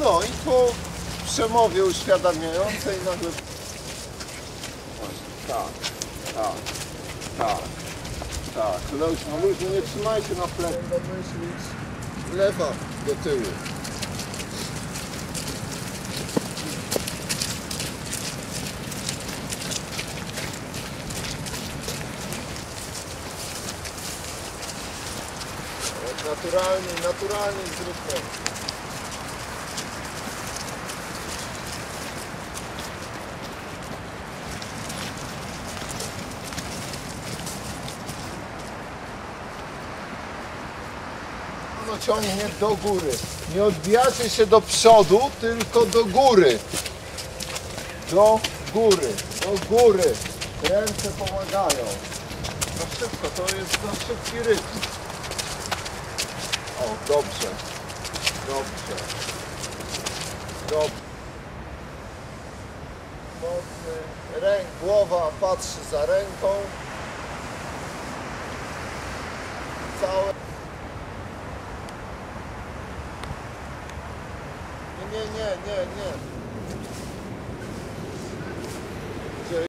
No i po przemowie uświadamiającej nagle... Tak, tak, tak, tak. Luźno, luźno, nie trzymajcie na plecy. Lewa do tyłu. Naturalnie, naturalnie zróbmy. No ciągnie do góry. Nie odbijacie się do przodu, tylko do góry. Do góry, do góry. Ręce pomagają. Za szybko, to jest za szybki rytm. O, dobrze. Dobrze. Dobrze. Mocny. Ręk, głowa patrzy za ręką. Całe. не, не, не, не.